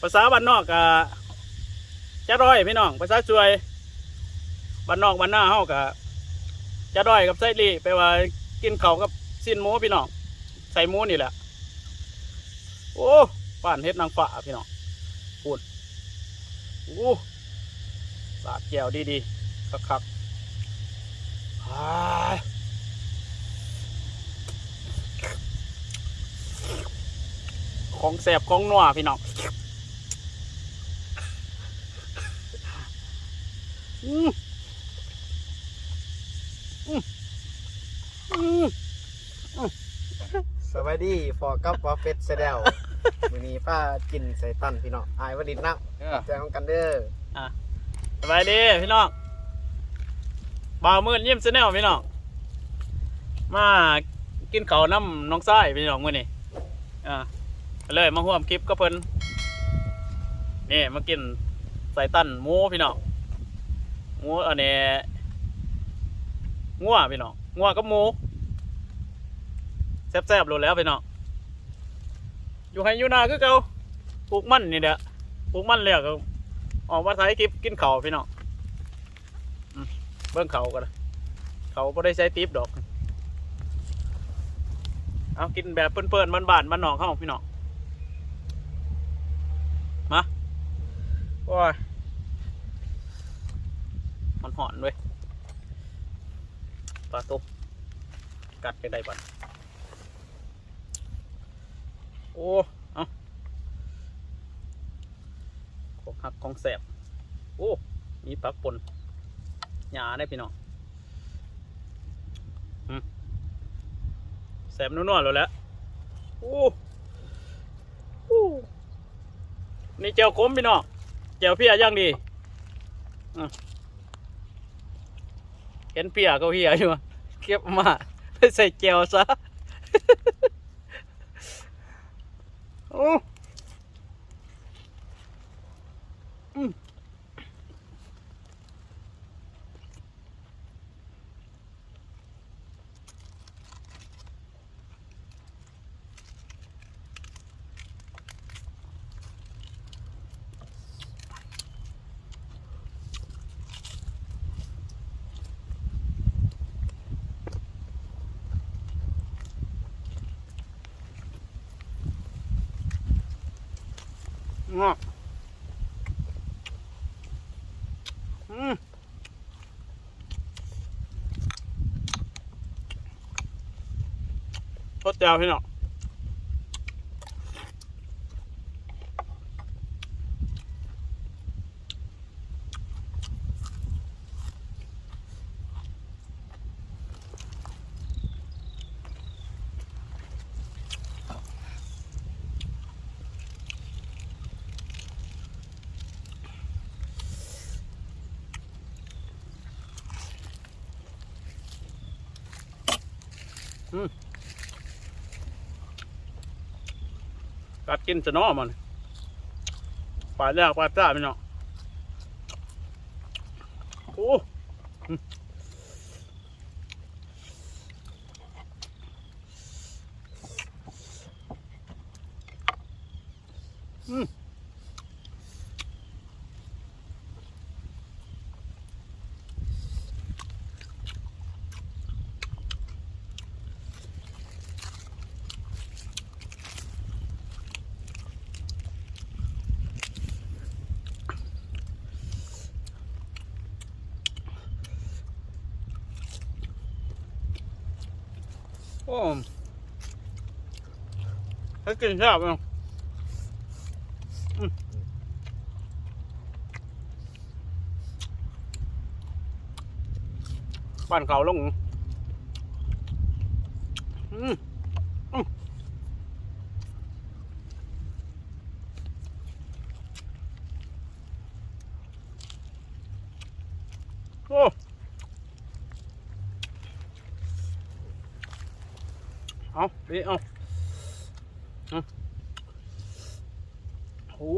ภาษาบ้านนอกกะจะด้อยพี่น้อง ภาษาช่วยบ้านนอกบ้านหน้าเฮากะจะด้อยกับไส้ลีไปลว่ากินเขากับสิ้นหมูพี่น้องใส่หมูนี่แหละ โอ้ป้านเฮ็ดนางฟ้าพี่น้องพูดโอ้สาดแก้วดีๆคักๆอ่าของแสบของนัวพี่น้อง อืมอืมอืมสวัสดีฟอกับวอฟเฟสเซเดลมื้อนี้ป้ากินใส่ตันพี่น้องอายวดินนักแจ้งกันเด้อสบายดีพี่น้องบ่าวมื่นยิ้มซแนลพี่น้อง มากินข้าวน้ำน้องไส้พี่น้องมื้อนี้อ่าก็เลยมาร่วมคลิปกับเพิ่นนี่มากินใส่ตันหมูพี่น้อง หมูอันนี้งัวพี่น้องงัวกับหมูแซ่บๆโลดแล้วพี่น้องอยู่ให้อยู่นาคือเก่าปลูกมันนี่เด้อปลูกมันแล้วก็ออกมาถ่ายคลิปกินเข่าพี่น้องเบิ้งเขากันเขาไม่ได้ใช้ติ๊บดอก เอากินแบบเปื่อนๆบ้านๆบ้านนอกเข้าพี่น้องมาโอ้ย หอนเว้ยปลาตุกกัดไปได้บัดโอ้เอาของหักของแสบโอ้ มีปลักปนหยาได้พี่น้องอืมแสบนุ่นๆเลยแหล้วโอ้โอ้นี่เจียวขมพี่น้องเจียวพียย่างดีอืม เห็นเปียก็เพียอยู่เก็บมาใส่เจียวซะโอ้อืม งอกอืมทดแจวพี่น้อง กัดกินจะนอมันปลาแล้วปลาจ้าพี่น้องโอ้อืม โอ้ให้กินแซ่บพี่น้องอืมบ้านเขาลงอืมอืมโอ้ เอาไปเอาเอาโอ้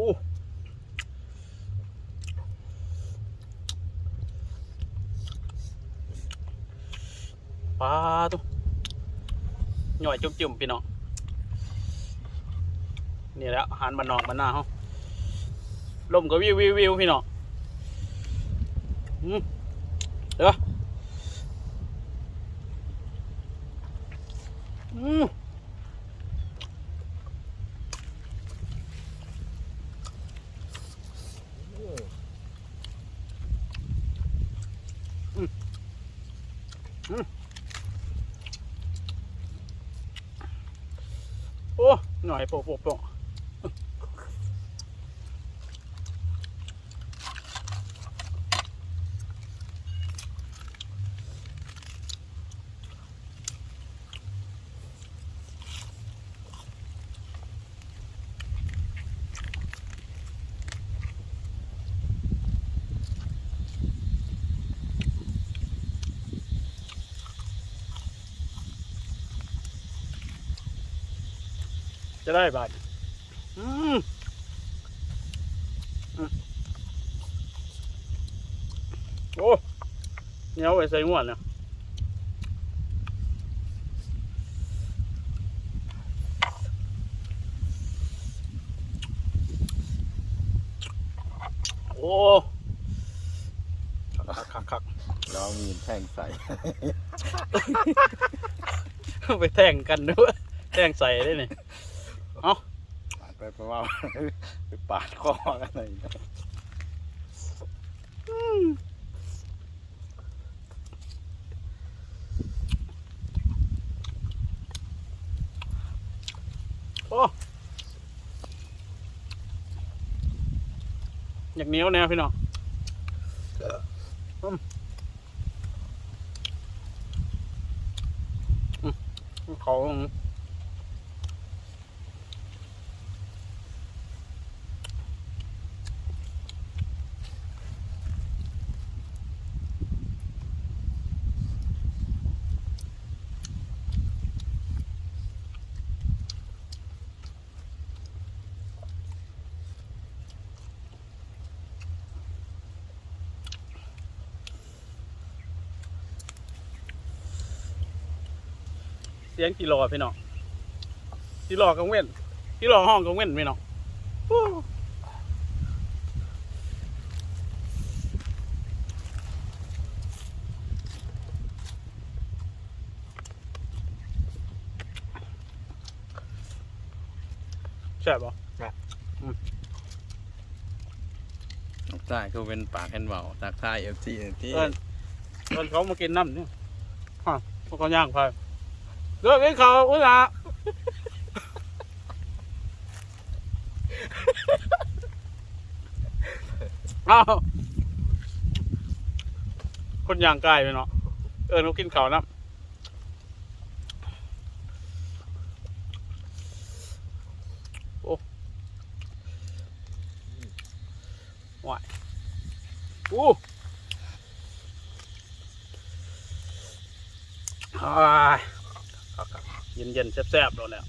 ปลาตัวหน่อยจุ่มๆพี่น้องนี่และอาหารบ้านนอกบ้านนาเขาลมก็วิววิววิวพี่น้องอืมเดี๋ยวอืม โอ้หน่อยโปะโปะโปะจะ ได้บาทอืมอืมโอ้เหนียวไปใส่งวดนะโอ้คักคักคักเรามีแท่งใส่คักไปแท่งกันด้วยแท่งใส่ได้นี่ปาด ไปเพราะว่าไปปาดคอกันอะไรนะโอ้อยากเหนียวแนวพี่น้องเขา สียงกิโลพี่น้องกิโลกังเว้นกิโลห้องกังเว้นพี่น้องโอ้ใช่ปะใช่คือเป็นปากแอนเบาตักท่ายเอฟซีที่เอินเอินเขามากินน้ำเนี่ยฮะพวกเขาย่างไป เลิกกินเขาวอุ้ยอะอ้าคนย่างกายไปเนาะเอินเขากินเขาวน้ำโอ้ไหวอู้อ่า เย็นเย็นแซ่บๆโดนแล้ว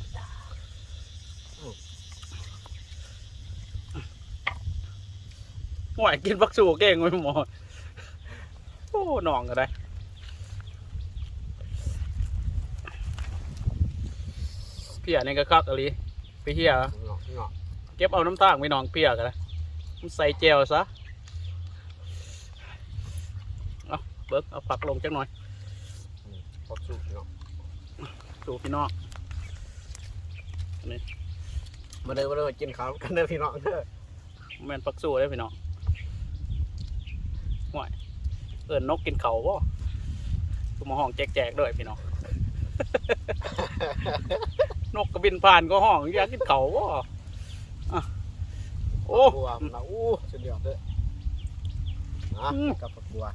ห่วยกินบักสูเก่งไว้หมดโอ้หนองก็ได้เพียนี่ก็คักอะไรไปเฮียเงาะเก็บเอาน้ำตาลไปหนองเพียกันเลยมันใส่เจลซะเอาเบิกเอาผักลงจักหน่อยพอสุกเนาะ สู่พี่น้องมาเลยมาเลยกินข้าวกันเด้อพี่น้องเด้อแม่นปักสู้ได้อพี่น้องห่วยเอินนกกินเขาบ่กูมาห้องแจกๆด้วยพี่น้อง นกกระบินผ่านก็ห้องอยากกินเขาบ่อะโอ้บัวมันละอู้สุดยอดเด้ออะอืมกับผักบัว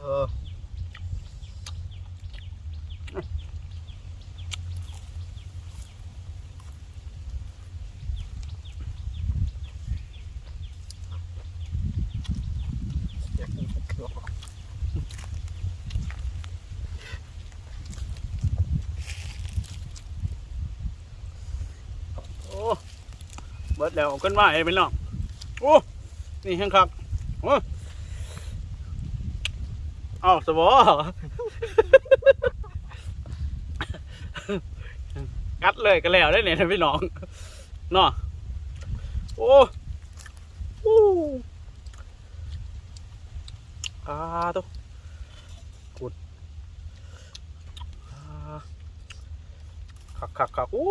เอออยากกินผักบัว โอ้ เบิดแล้วเอาขึ้นมาให้พี่น้องโอ้นี่แห้งคักโอ้เอาสบอกัดเลยก็แล้วได้เนี่ยพี่น้องเนาะโอ้โอ้อาตัวกุดคักคักคักโอ้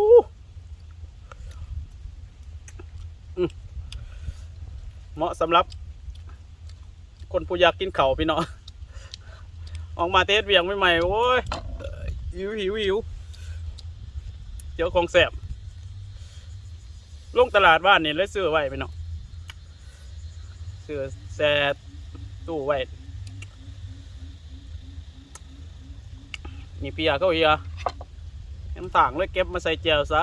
เหมาะสำหรับ คนผู้อยากกินเข่าพี่เน้องออกมาเทสเวียงใหม่ๆโอ้ยหิวหิวหิวเจ้าของแสบลงตลาดบ้านนี่เลยซื้อไว้พี่เน้องซื้อแซ่ตู้ไว้นี่เพียเขาเฮียน้ำต่างเลยเก็บมาใส่เจลซะ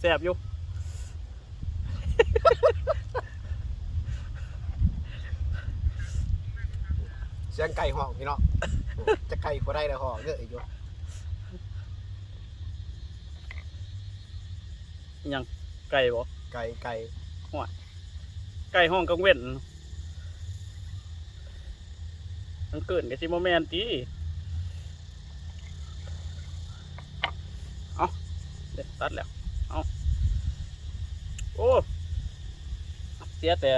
แสบอยู่ เสียงไก่ห้องพี่น้อง จะไก่ก็ได้แล้วห้องเยอะอีกอยู่ยังไก่บ่ไก่ไก่ไก่ห้องกังเว้นมันเกินกับซิโมแมนตีเอาเด็ดตัดแล้ว เอาโอ้เสียแต่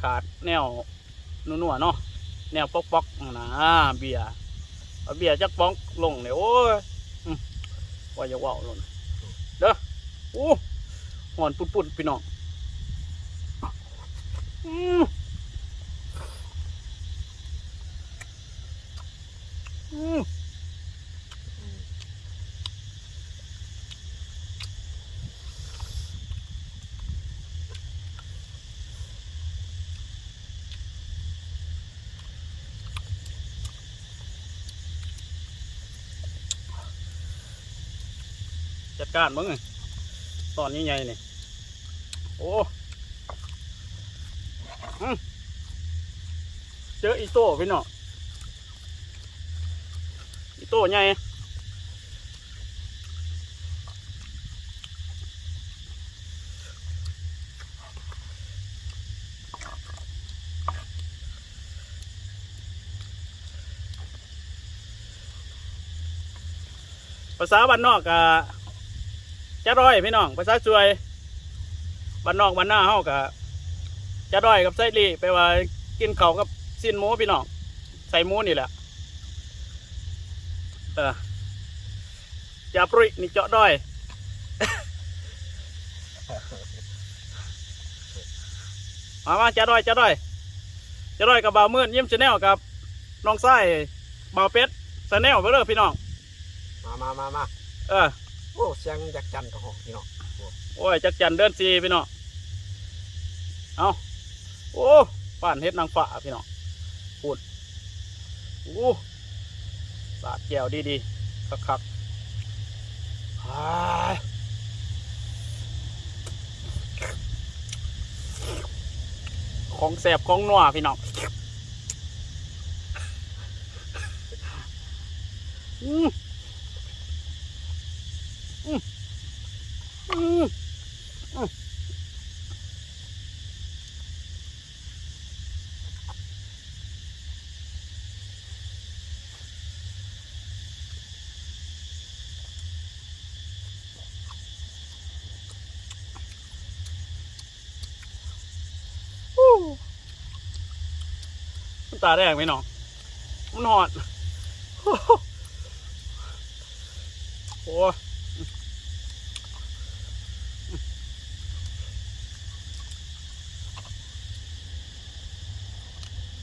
ขาดแนวนัวๆเนาะ แนวป๊อกๆนะเบียร์เบียร์จักป๊องลงเนี่ยโอ้ยว่าจะว่าวลนเด้อโอ้หอนปุ่นๆพี่น้องอืม การมึงไงตอนนี้ไงเนี่ยโอ้เจออีโต้พี่น้องอีโต้ใหญ่ภาษาบ้านนอกกะ จะร้อยพี่น้องภาษาช่วยบ้านนอกบ้านหน้าเฮากะจะร้อยกับไส้ลีไปว่ากินเขาวกับสิ้นหมูพี่น้องใส่หมูนี่แหละเออจ่าปรุยนี่เจาะด้อยมามาจ่าด้อยจ่าด้อยจ่าด้อยกับบ่าวมื่นยิ้มชาแนลกับน้องไส้บ่าวเป็ดชาแนลไปเลยพี่น้อง มามามามาเออ โอ้เสียงจักจันกับหองพี่น้องโอ้ยจักจันเดินซีพี่น้องเอาโอ้ป่านเฮ็ดนางฟ้าพี่น้องพูดโอ้สาดแก้วดีๆคักๆอ้ายของแสบของนัวพี่น้องอืมอืมอืมอู้มัน ตาแดงไหมน้องมันหอด โอ้โหโอ้ย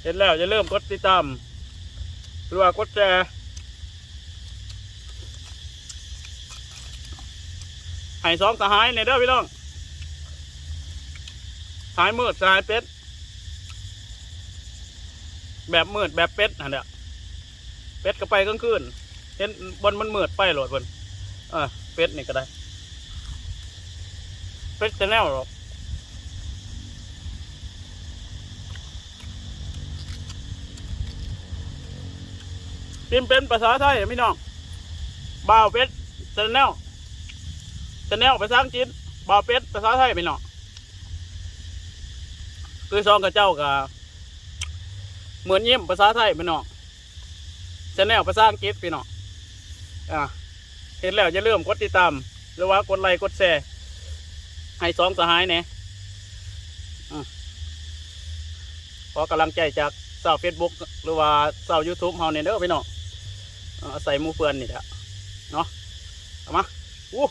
เห็นแล้วจะเริ่มกดติดตามหรือว่ากดแชร์ให้สองสหายในเด้อพี่น้องสายมืดสายเป็ด แบบมืดแบบเป็ดอันเนี้ยเป็ดก็ไปกลางคืนเห็นบนมันมืดไปโหลดบนเออเป็ดนี่ก็ได้เป็ดจะแนวหรอก พิมพ์เป็นภาษาไทยพี่น้องบ่าวเป็ดจะแนวจะแนวภาษาอังกฤษบ่าวเป็ดภาษาไทยพี่น้องคือซองกับเจ้ากับเหมือนยิ้มภาษาไทยพี่น้องชแนลภาษาอังกฤษพี่น้องอะเห็นแล้วอย่าลืมกดติดตามหรือว่ากดไลค์กดแชร์ให้สองสหายเนี่ยขอกำลังใจจากสาวเฟซบุ๊กหรือว่าสาวยูทูบเฮาเนี่ยเด้อพี่น้องเอ่อ ใส่หมูเฟือนนี่แหละเนาะเอามาอู้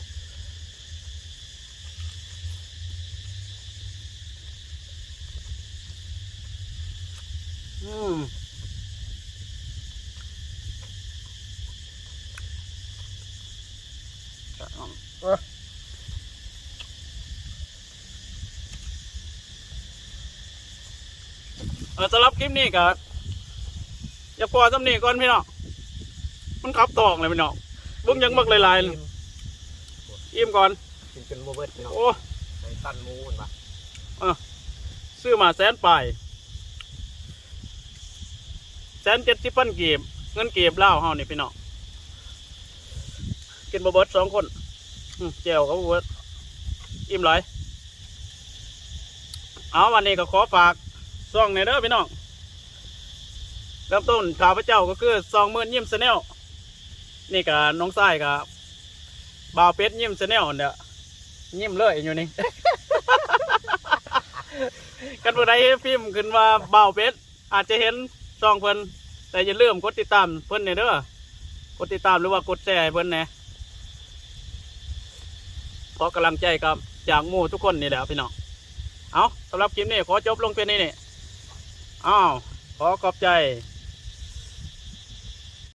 อืมเออเออสำหรับคลิปนี้ก็อย่าพอสำนีก่อนพี่น้อง มันขับตองเลยพี่น้องเบุ้งยังบักหลายๆอิ่มก่อนกินจนบ่เบิดพี่น้องโอ้ใส่ตั้นหมูเห็นปะซื้อมาแสนปลายแสนเจ็ดสิบพันกีบเงินกีบเล่าวเฮานี่พี่น้องกินบะเบิดสองคนอืมเจียวกับบะเบิดอิ่มหลายเอาวันนี้ก็ขอฝากซ่องในเด้อพี่น้องเริ่มต้นข้าพเจ้าก็คือซองหมื่นยิ้มแนล นี่กับน้องไส้กับบ่าวเป็ดยิ้มแนลเนี่ยยิ้มเลยอยู่นี่ กันผู้ใดฟิล์มขึ้นว่าเบาวเป็ดอาจจะเห็นช่องเพิ่นแต่อย่าลืมกดติดตามเพิ่นเนี่ยเด้อกดติดตามหรือว่ากดแชร์ให้เพิ่นแหน่ขอกำลังใจกับจากหมู่ทุกคนนี่แหละพี่น้องเอาสำหรับคลิปนี้ขอจบลงเพียงนี้นี่อ้าวขอขอบใจ